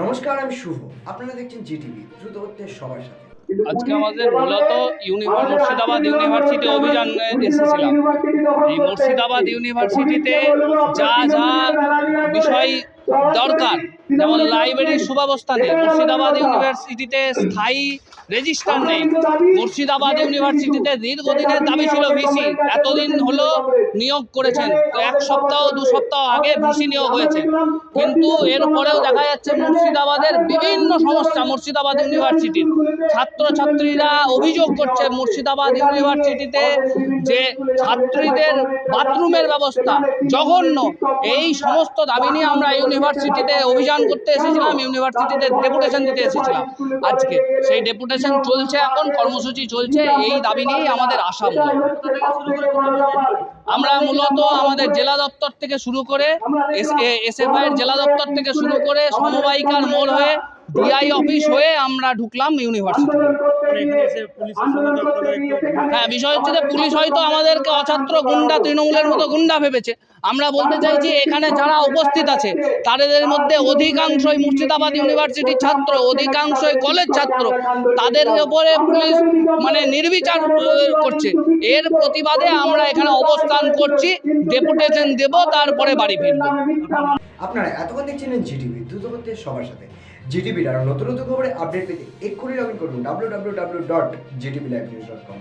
নমস্কার, আমি শুভ। আপনারা দেখছেন জিটিভি দ্রুত হচ্ছে সবার সাথে। আজকে আমাদের মূলত মুর্শিদাবাদ ইউনিভার্সিটি অভিযানে এসেছিলাম। এই মুর্শিদাবাদ ইউনিভার্সিটিতে যা যা বিষয় দরকার। যেমন লাইব্রেরির সুব্যবস্থা নেই মুর্শিদাবাদ ইউনিভার্সিটিতে স্থায়ী রেজিস্টার নেই। মুর্শিদাবাদ ইউনিভার্সিটিতে দীর্ঘদিনের দাবি ছিল ভিসি। এতদিন হলো নিয়োগ করেছেন। এক সপ্তাহ, দু সপ্তাহ আগে ভিসি নিয়োগ হয়েছে। কিন্তু এরপরেও দেখা যাচ্ছে মুর্শিদাবাদের বিভিন্ন সমস্যা মুর্শিদাবাদ ইউনিভার্সিটির। ছাত্রছাত্রীরা অভিযোগ করছে মুর্শিদাবাদ ইউনিভার্সিটিতে যে ছাত্রীদের বাথরুমের ব্যবস্থা জঘন্য। এই সমস্ত দাবি নিয়ে আমরা ইউনিভার্সিটিতে অভিযান করতে এসেছিলাম ইউনিভার্সিটিতে ডেপুটেশন দিতে এসেছিলাম আজকে। সেই ডেপুটেশন চলছে এখন, কর্মসূচি চলছে, এই দাবি নিয়েই আমাদের মূলত আমরা মূলত আমাদের জেলা দপ্তর থেকে শুরু করে এস এর জেলা দপ্তর থেকে শুরু করে সমবায়িকার মোড় হয়ে ডিআই অফিস হয়ে আমরা ঢুকলাম ইউনিভার্সিটি হ্যাঁ বিষয় হচ্ছে যে পুলিশ হয়তো আমাদেরকে অছাত্র গুন্ডা তৃণমূলের মতো গুন্ডা ভেবেছে। আমরা বলতে চাইছি এখানে যারা উপস্থিত আছে তাদের মধ্যে অধিকাংশই মুর্শিদাবাদ ইউনিভার্সিটির ছাত্র অধিকাংশই কলেজ ছাত্র। তাদের উপরে পুলিশ মানে নির্বিচার করছে। এর প্রতিবাদে আমরা এখানে অবস্থান করছি ডেপুটেশন দেব তারপরে বাড়ি ফিরবো। আপনারা এতক্ষণ দেখছিলেন জিটিভি দ্রুত সবার সাথে। জিটিভির আরও নতুন নতুন খবরে আপডেট পেতে এক্ষুনি লগ ইন করুন W W W dot GTV live news dot com